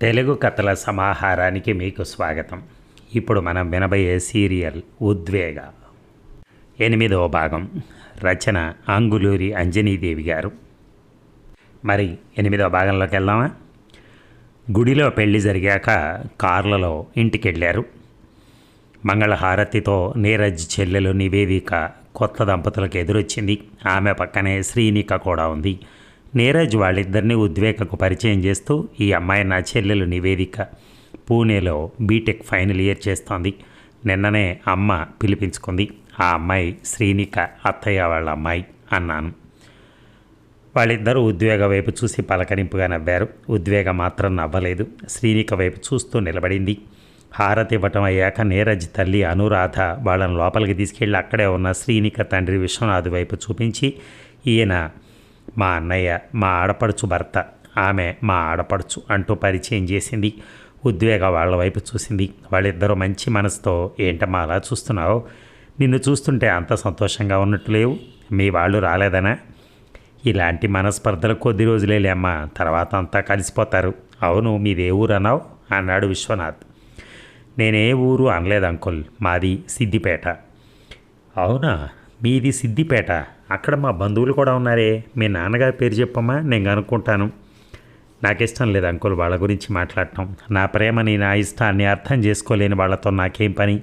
తెలుగు కథల సమాహారానికి మీకు స్వాగతం. ఇప్పుడు మనం వినబోయే సీరియల్ ఉద్వేగ. ఎనిమిదవ భాగం. రచన అంగులూరి అంజనీదేవి గారు. మరి ఎనిమిదవ భాగంలోకి వెళ్దామా? గుడిలో పెళ్ళి జరిగాక కార్లలో ఇంటికి వెళ్ళారు మంగళహారతితో నీరజ్ చెల్లెలు నివేదిక కొత్త దంపతులకు ఎదురొచ్చింది. ఆమె పక్కనే శ్రీనిక కూడా ఉంది. నీరజ్ వాళ్ళిద్దరినీ ఉద్వేగకు పరిచయం చేస్తూ ఈ అమ్మాయి నా చెల్లెలు నివేదిక పూణేలో బీటెక్ ఫైనల్ ఇయర్ చేస్తోంది. నిన్ననే అమ్మ పిలిపించుకుంది. ఆ అమ్మాయి శ్రీనిక అత్తయ్య వాళ్ళ అమ్మాయి అన్నాను. వాళ్ళిద్దరూ ఉద్వేగ వైపు చూసి పలకరింపుగా నవ్వారు. ఉద్వేగ మాత్రం నవ్వలేదు. శ్రీనిక వైపు చూస్తూ నిలబడింది. హారతి ఇవ్వటం అయ్యాక నీరజ్ తల్లి అనురాధ వాళ్ళని లోపలికి తీసుకెళ్ళి అక్కడే ఉన్న శ్రీనిక తండ్రి విశ్వనాథ్ వైపు చూపించి ఈయన మా అన్నయ్య మా ఆడపడుచు భర్త. ఆమె మా ఆడపడుచు అంటూ పరిచయం చేసింది. ఉద్వేగ వాళ్ళ వైపు చూసింది. వాళ్ళిద్దరూ మంచి మనసుతో ఏంటమ్మా అలా చూస్తున్నావు? నిన్ను చూస్తుంటే అంత సంతోషంగా ఉన్నట్టు లేవు? మీ వాళ్ళు రాలేదనా? ఇలాంటి మనస్పర్ధలు కొద్ది రోజులేలే అమ్మా. తర్వాత అంతా కలిసిపోతారు. అవును మీదే ఊరు అన్నావు? అన్నాడు విశ్వనాథ్. నేనే ఊరు అనలేదు అంకుల్. మాది సిద్దిపేట. అవునా? మీది సిద్దిపేట? అక్కడ మా బంధువులు కూడా ఉన్నారే. మీ నాన్నగారి పేరు చెప్పమ్మా నేను అనుకుంటాను. నాకు ఇష్టం లేదు అంకుల్ వాళ్ళ గురించి మాట్లాడటం. నా ప్రేమని నా ఇష్టాన్ని అర్థం చేసుకోలేని వాళ్ళతో నాకేం పని?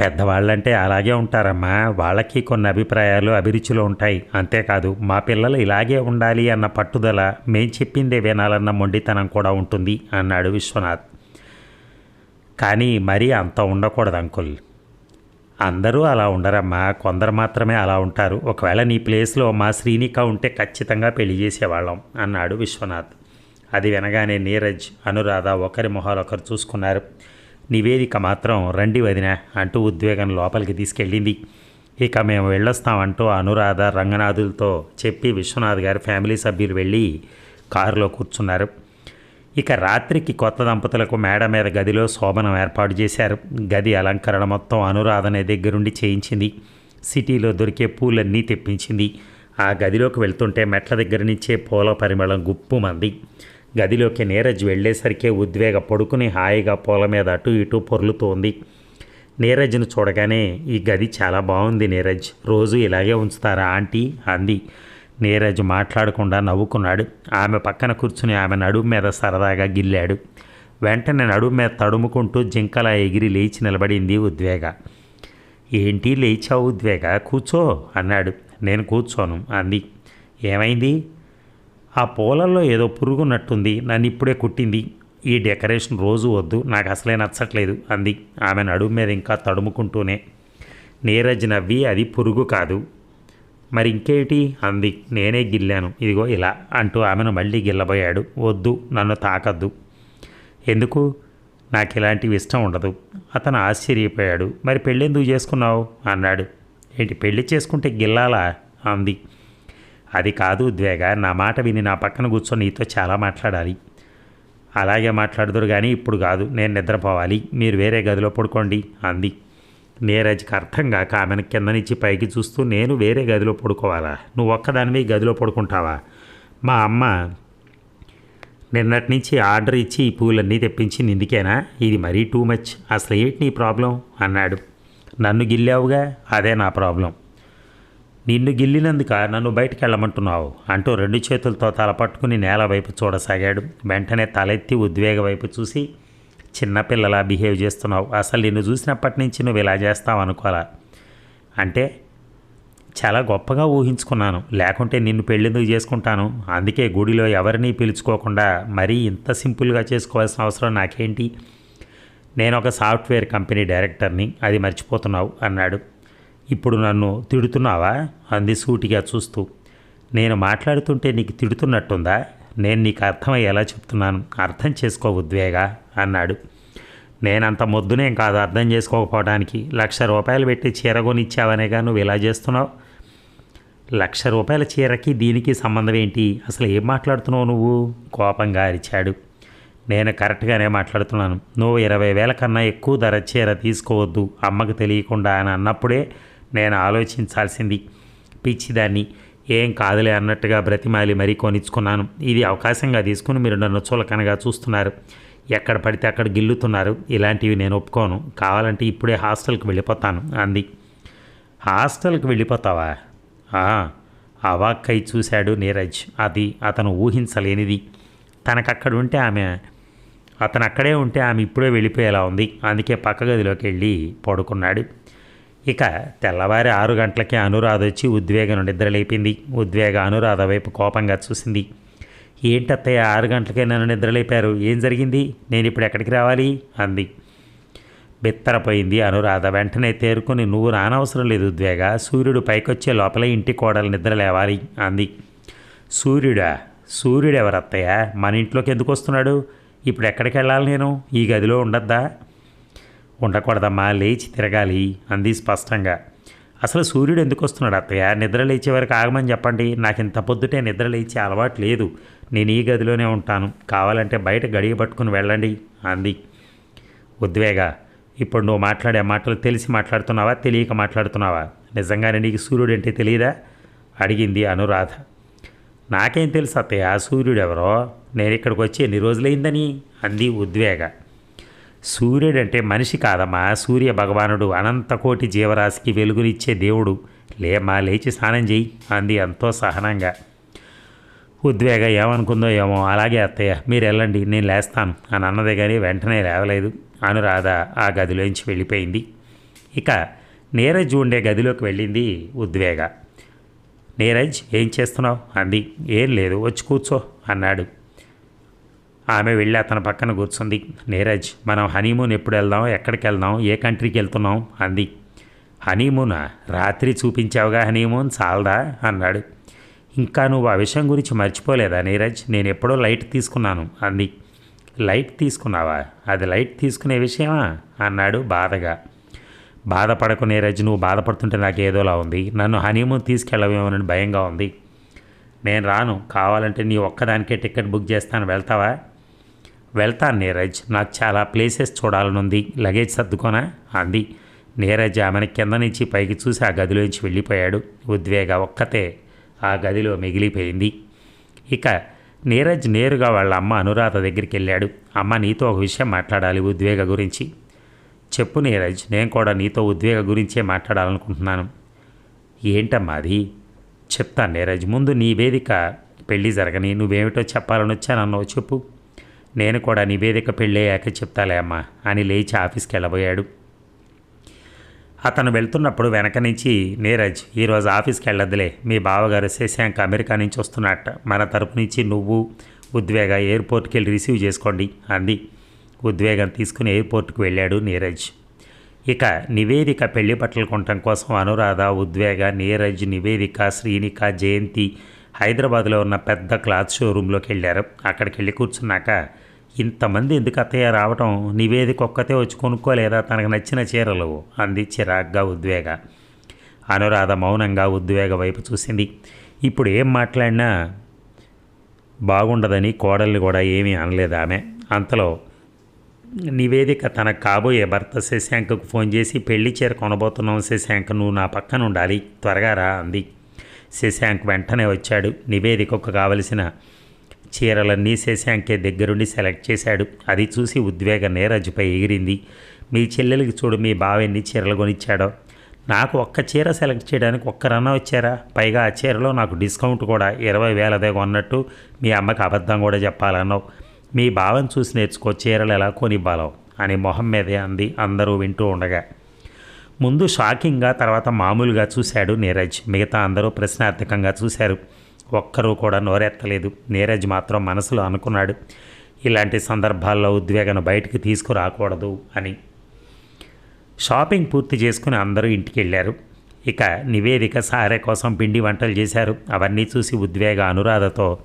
పెద్దవాళ్ళంటే అలాగే ఉంటారమ్మా. వాళ్ళకి కొన్ని అభిప్రాయాలు అభిరుచులు ఉంటాయి. అంతేకాదు మా పిల్లలు ఇలాగే ఉండాలి అన్న పట్టుదల మేం చెప్పిందే వినాలన్న మొండితనం కూడా ఉంటుంది అన్నాడు విశ్వనాథ్. కానీ మరీ అంత ఉండకూడదు అంకుల్. అందరూ అలా ఉండరమ్మా. కొందరు మాత్రమే అలా ఉంటారు. ఒకవేళ నీ ప్లేస్లో మా శ్రీనిక ఉంటే ఖచ్చితంగా పెళ్ళి చేసేవాళ్ళం అన్నాడు విశ్వనాథ్. అది వినగానే నీరజ్ అనురాధ ఒకరి మొహాలు ఒకరు చూసుకున్నారు. నివేదిక మాత్రం రండి వదిన అంటూ ఉద్వేగం లోపలికి తీసుకెళ్ళింది. ఇక మేము వెళ్ళొస్తామంటూ అనురాధ రంగనాథులతో చెప్పి విశ్వనాథ్ గారి ఫ్యామిలీ సభ్యులు వెళ్ళి కారులో కూర్చున్నారు. ఇక రాత్రికి కొత్త దంపతులకు మేడ మీద గదిలో శోభనం ఏర్పాటు చేశారు. గది అలంకరణ మొత్తం అనురాధనే దగ్గరుండి చేయించింది. సిటీలో దొరికే పూలన్నీ తెప్పించింది. ఆ గదిలోకి వెళ్తుంటే మెట్ల దగ్గర నుంచే పూల పరిమళం గుప్పుమంది. గదిలోకి నీరజ్ వెళ్ళేసరికే ఉద్వేగ పడుకుని హాయిగా పూల మీద అటు ఇటు పొర్లుతోంది. నీరజ్ను చూడగానే ఈ గది చాలా బాగుంది నీరజ్. రోజు ఇలాగే ఉంచుతారా ఆంటీ? అంది. నీరజ్ మాట్లాడకుండా నవ్వుకున్నాడు. ఆమె పక్కన కూర్చుని ఆమె నడుము మీద సరదాగా గిల్లాడు. వెంటనే నడుము మీద తడుముకుంటూ జింకలా ఎగిరి లేచి నిలబడింది ఉద్వేగ. ఏంటి లేచావు ఉద్వేగ? కూర్చో అన్నాడు. నేను కూర్చోను అంది. ఏమైంది? ఆ పూలల్లో ఏదో పురుగున్నట్టుంది. నన్ను ఇప్పుడే కుట్టింది. ఈ డెకరేషన్ రోజు వద్దు. నాకు అసలే నచ్చట్లేదు అంది. ఆమె నడుము మీద ఇంకా తడుముకుంటూనే. నీరజ్ నవ్వి అది పురుగు కాదు. మరి ఇంకేటి అంది. నేనే గిల్లాను. ఇదిగో ఇలా అంటూ ఆమెను మళ్ళీ గిల్లబోయాడు. వద్దు నన్ను తాకద్దు. ఎందుకు? నాకు ఇలాంటివి ఇష్టం ఉండదు. అతను ఆశ్చర్యపోయాడు. మరి పెళ్ళెందుకు చేసుకున్నావు? అన్నాడు. ఏంటి పెళ్ళి చేసుకుంటే గిల్లాలా? అంది. అది కాదు ఉద్వేగ. నా మాట విని నా పక్కన కూర్చొని నీతో చాలా మాట్లాడాలి. అలాగే మాట్లాడుదురు కానీ ఇప్పుడు కాదు. నేను నిద్రపోవాలి. మీరు వేరే గదిలో పడుకోండి. అంది. నీరజ్కి అర్థం కాక ఆమెను కింద నుంచి పైకి చూస్తూ నేను వేరే గదిలో పడుకోవాలా? నువ్వు ఒక్కదానివి గదిలో పడుకుంటావా? మా అమ్మ నిన్నటి నుంచి ఆర్డర్ ఇచ్చి ఈ పూలన్నీ తెప్పించింది ఇందుకేనా ఇది మరీ టూ మచ్ అసలు ఏంటి నీ ప్రాబ్లం? అన్నాడు. నన్ను గిల్లావుగా? అదే నా ప్రాబ్లం. నిన్ను గిల్లినందుక నన్ను బయటికి వెళ్ళమంటున్నావు? అంటూ రెండు చేతులతో తల పట్టుకుని నేల వైపు చూడసాగాడు. వెంటనే తలెత్తి ఉద్వేగ వైపు చూసి చిన్నపిల్లలా బిహేవ్ చేస్తున్నావు. అసలు నిన్ను చూసినప్పటి నుంచి నువ్వు ఇలా చేస్తావు అనుకోవాలా అంటే చాలా గొప్పగా ఊహించుకున్నాను. లేకుంటే నిన్ను పెళ్ళెందుకు చేసుకుంటాను? అందుకే గుడిలో ఎవరిని పిలుచుకోకుండా మరీ ఇంత సింపుల్గా చేసుకోవాల్సిన అవసరం నాకేంటి? నేను ఒక సాఫ్ట్వేర్ కంపెనీ డైరెక్టర్ని. అది మర్చిపోతున్నావు అన్నాడు. ఇప్పుడు నన్ను తిడుతున్నావా? అంది సూటిగా చూస్తూ. నేను మాట్లాడుతుంటే నీకు తిడుతున్నట్టుందా? నేను నీకు అర్థమయ్యేలా చెప్తున్నాను. అర్థం చేసుకో ఉద్వేగా అన్నాడు. నేనంత మొద్దునేం కాదు అర్థం చేసుకోకపోవడానికి లక్ష రూపాయలు పెట్టి చీర కొనిచ్చావనేగా నువ్వు ఇలా చేస్తున్నావు? లక్ష రూపాయల చీరకి దీనికి సంబంధం ఏంటి అసలు ఏం మాట్లాడుతున్నావు నువ్వు? కోపంగా అరిచాడు. నేను కరెక్ట్గానే మాట్లాడుతున్నాను. నువ్వు ఇరవై వేల కన్నా ఎక్కువ ధర చీర తీసుకోవద్దు. అమ్మకు తెలియకుండా అని అన్నప్పుడే నేను ఆలోచించాల్సింది. పిచ్చిదాన్ని. ఏం కాదులే అన్నట్టుగా బ్రతిమాలి మరీ కొనిచ్చుకున్నాను. ఇది అవకాశంగా తీసుకుని మీరు నన్ను చులకనగా చూస్తున్నారు. ఎక్కడ పడితే అక్కడ గిల్లుతున్నారు. ఇలాంటివి నేను ఒప్పుకోను. కావాలంటే ఇప్పుడే హాస్టల్కి వెళ్ళిపోతాను. అంది. హాస్టల్కి వెళ్ళిపోతావా? అవాక్కై చూశాడు నీరజ్. అది అతను ఊహించలేనిది. తనకక్కడ ఉంటే ఆమె అతను అక్కడే ఉంటే ఆమె ఇప్పుడే వెళ్ళిపోయేలా ఉంది. అందుకే పక్క గదిలోకి వెళ్ళి పడుకున్నాడు. ఇక తెల్లవారి ఆరు గంటలకే అనురాధ వచ్చి ఉద్వేగం నిద్రలేపింది. ఉద్వేగ అనురాధ వైపు కోపంగా చూసింది. ఏంటత్తయ్య ఆరు గంటలకే నన్ను నిద్రలేపారు. ఏం జరిగింది? నేను ఇప్పుడు ఎక్కడికి రావాలి? అంది. బిత్తరపోయింది అనురాధ. వెంటనే తేరుకొని నువ్వు రానవసరం లేదు ఉద్వేగ. సూర్యుడు పైకొచ్చే లోపల ఇంటి కోడలు నిద్ర లేవాలి అంది. సూర్యుడా? సూర్యుడు ఎవరత్తయ్య మన ఇంట్లోకి ఎందుకు వస్తున్నాడు? ఇప్పుడు ఎక్కడికి వెళ్ళాలి నేను? ఈ గదిలో ఉండద్దా? ఉండకూడదమ్మా లేచి తిరగాలి అంది స్పష్టంగా. అసలు సూర్యుడు ఎందుకు వస్తున్నాడు అత్తయ్య? నిద్ర లేచే వరకు ఆగమని చెప్పండి. నాకు ఇంత పొద్దుటే నిద్ర లేచే అలవాటు లేదు. నేను ఈ గదిలోనే ఉంటాను. కావాలంటే బయట గడియ పట్టుకుని వెళ్ళండి అంది. ఉద్వేగ ఇప్పుడు నువ్వు మాట్లాడే మాటలు తెలిసి మాట్లాడుతున్నావా తెలియక మాట్లాడుతున్నావా? నిజంగానే నీకు సూర్యుడు అంటే తెలియదా అడిగింది అనురాధ. నాకేం తెలుసు అత్తయ్య సూర్యుడు ఎవరో నేను ఇక్కడికి వచ్చి ఎన్ని రోజులైందని? అంది ఉద్వేగ. సూర్యుడంటే మనిషి కాదమ్మా. సూర్య భగవానుడు అనంతకోటి జీవరాశికి వెలుగునిచ్చే దేవుడు. లేమా లేచి స్నానం చేయి అంది ఎంతో సహనంగా. ఉద్వేగ ఏమనుకుందో ఏమో. అలాగే అత్తయ్య మీరు వెళ్ళండి నేను లేస్తాను అని అన్నదే కానీ వెంటనే లేవలేదు. అనురాధ ఆ గదిలోంచి వెళ్ళిపోయింది. ఇక నీరజ్ ఉండే గదిలోకి వెళ్ళింది ఉద్వేగ. నీరజ్ ఏం చేస్తున్నావు? అంది. ఏం లేదు వచ్చి కూర్చో అన్నాడు. ఆమె వెళ్ళి అతని పక్కన కూర్చుంది. నీరజ్ మనం హనీమూన్ ఎప్పుడు వెళ్దాం? ఎక్కడికి వెళ్దాం? ఏ కంట్రీకి వెళ్తున్నాం? అంది. హనీమూనా? రాత్రి చూపించావుగా హనీమూన్? చాలదా అన్నాడు. ఇంకా నువ్వు ఆ విషయం గురించి మర్చిపోలేదా నీరజ్? నేను ఎప్పుడో లైట్ తీసుకున్నాను అంది. లైట్ తీసుకున్నావా? అది లైట్ తీసుకునే విషయమా? అన్నాడు బాధగా. బాధపడకు నీరజ్ నువ్వు బాధపడుతుంటే నాకు ఏదోలా ఉంది. నన్ను హనీమూన్ తీసుకెళ్ళవేమోనని భయంగా ఉంది. నేను రాను. కావాలంటే నీ ఒక్కదానికే టికెట్ బుక్ చేస్తాను. వెళ్తావా? వెళ్తాను నీరజ్. నాకు చాలా ప్లేసెస్ చూడాలనుంది. లగేజ్ సర్దుకోనా? అంది. నీరజ్ ఆమెను కింద నుంచి పైకి చూసి ఆ గదిలోంచి వెళ్ళిపోయాడు. ఉద్వేగ ఒక్కతే ఆ గదిలో మిగిలిపోయింది. ఇక నీరజ్ నేరుగా వాళ్ళ అమ్మ అనురాధ దగ్గరికి వెళ్ళాడు. అమ్మ నీతో ఒక విషయం మాట్లాడాలి ఉద్వేగ గురించి. చెప్పు నీరజ్ నేను కూడా నీతో ఉద్వేగ గురించే మాట్లాడాలనుకుంటున్నాను. ఏంటమ్మా అది? చెప్తాను నీరజ్ ముందు నీ వేదిక పెళ్ళి జరగని నువ్వేమిటో చెప్పాలని వచ్చానన్నావు చెప్పు. నేను కూడా నివేదిక పెళ్ళయ్యాక చెప్తాలే అమ్మా అని లేచి ఆఫీస్కి వెళ్ళబోయాడు. అతను వెళ్తున్నప్పుడు వెనక నుంచి నీరజ్ ఈరోజు ఆఫీస్కి వెళ్ళొద్దులే మీ బావగారు శశాంక్ అమెరికా నుంచి వస్తున్నట్ట మన తరపు నుంచి నువ్వు ఉద్వేగ ఎయిర్పోర్ట్కి వెళ్ళి రిసీవ్ చేసుకోండి అంది. ఉద్వేగం తీసుకుని ఎయిర్పోర్ట్కి వెళ్ళాడు నీరజ్. ఇక నివేదిక పెళ్ళి బట్టలు కొనటం కోసం అనురాధ ఉద్వేగ నీరజ్ నివేదిక శ్రీనిక జయంతి హైదరాబాద్లో ఉన్న పెద్ద క్లాత్ షోరూంలోకి వెళ్ళారు. అక్కడికి వెళ్ళి కూర్చున్నాక ఇంతమంది ఎందుకు అత్తయ్య రావటం? నివేదిక ఒక్కతే వచ్చి కొనుక్కోలేదా? తనకు నచ్చిన చీరలు. అంది చిరాగ్గా ఉద్వేగ. అనురాధ మౌనంగా ఉద్వేగ వైపు చూసింది. ఇప్పుడు ఏం మాట్లాడినా బాగుండదని కోడల్ని కూడా ఏమీ అనలేదు ఆమె. అంతలో నివేదిక తన కాబోయే భర్త శశాంకకు ఫోన్ చేసి పెళ్ళి చీర కొనబోతున్నాం శశాంక్ నువ్వు నా పక్కన ఉండాలి. త్వరగా రా అంది. శశాంక్ వెంటనే వచ్చాడు. నివేదికకు కావలసిన చీరలన్నీ శశాంకే దగ్గరుండి సెలెక్ట్ చేశాడు. అది చూసి ఉద్వేగ నీరజ్పై ఎగిరింది. మీ చెల్లెలకి చూడు మీ బావ ఎన్ని చీరలు కొనిచ్చాడో. నాకు ఒక్క చీర సెలెక్ట్ చేయడానికి ఒక్కరన్నా వచ్చారా? పైగా ఆ చీరలో నాకు డిస్కౌంట్ కూడా ఇరవై వేలదే కొన్నట్టు మీ అమ్మకి అబద్ధం కూడా చెప్పాలన్నావు. మీ బావని చూసి నేర్చుకో చీరలు ఎలా కొనివ్వాలో అని మొహం మీదే అంది అందరూ వింటూ ఉండగా. ముందు షాకింగ్గా తర్వాత మామూలుగా చూశాడు నీరజ్. మిగతా అందరూ ప్రశ్నార్థకంగా చూశారు. ఒక్కరూ కూడా నోరెత్తలేదు. నీరజ్ మాత్రం మనసులో అనుకున్నాడు ఇలాంటి సందర్భాల్లో ఉద్వేగను బయటికి తీసుకురాకూడదు అని. షాపింగ్ పూర్తి చేసుకుని అందరూ ఇంటికి వెళ్ళారు ఇక నివేదిక సారే కోసం పిండి వంటలు చేశారు. అవన్నీ చూసి ఉద్వేగ అనురాధతో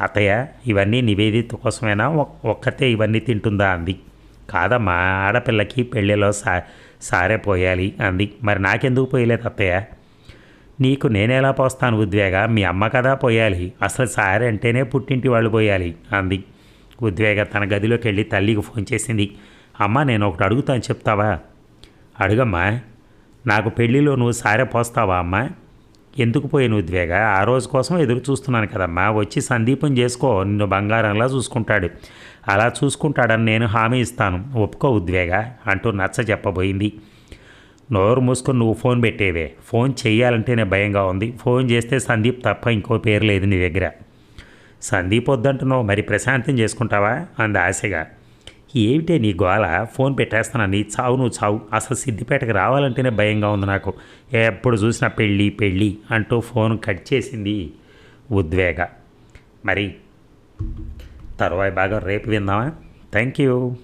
అత్తయ్య ఇవన్నీ నివేదిత కోసమైనా? ఒక్కతే ఇవన్నీ తింటుందా? అంది. కాదమ్మా ఆడపిల్లకి పెళ్ళిలో సా సారే పోయాలి అంది. మరి నాకెందుకు పోయలేదు అత్తయ్య? నీకు నేనెలా పోస్తాను ఉద్వేగ? మీ అమ్మ కదా పోయాలి. అసలు సారే అంటేనే పుట్టింటి వాళ్ళు పోయాలి అంది. ఉద్వేగ తన గదిలోకి వెళ్ళి తల్లికి ఫోన్ చేసింది. అమ్మ నేను ఒకటి అడుగుతాను చెప్తావా? అడుగమ్మా నాకు పెళ్ళిలో నువ్వు సారె పోస్తావా అమ్మా? ఎందుకు పోయిన ఉద్వేగ? ఆ రోజు కోసం ఎదురు చూస్తున్నాను కదమ్మా. వచ్చి సందీపం చేసుకో నిన్ను బంగారంలా చూసుకుంటాడు. అలా చూసుకుంటాడని నేను హామీ ఇస్తాను. ఒప్పుకో ఉద్వేగ అంటూ నచ్చ చెప్పబోయింది. నోరు మూసుకొని నువ్వు ఫోన్ పెట్టేవే. ఫోన్ చేయాలంటేనే భయంగా ఉంది. ఫోన్ చేస్తే సందీప్ తప్ప ఇంకో పేరు లేదు నీ దగ్గర. సందీప్ వద్దంటున్నావు మరి ప్రశాంతం చేసుకుంటావా? అంది ఆశగా. ఏమిటే నీ గోల? ఫోన్ పెట్టేస్తాను? నీ చావు నువ్వు చావు. అసలు సిద్దిపేటకు రావాలంటేనే భయంగా ఉంది నాకు. ఎప్పుడు చూసినా పెళ్ళి పెళ్ళి అంటూ ఫోన్ కట్ చేసింది ఉద్వేగ. మరి తర్వాయి బాగా రేపు విందామా? Thank you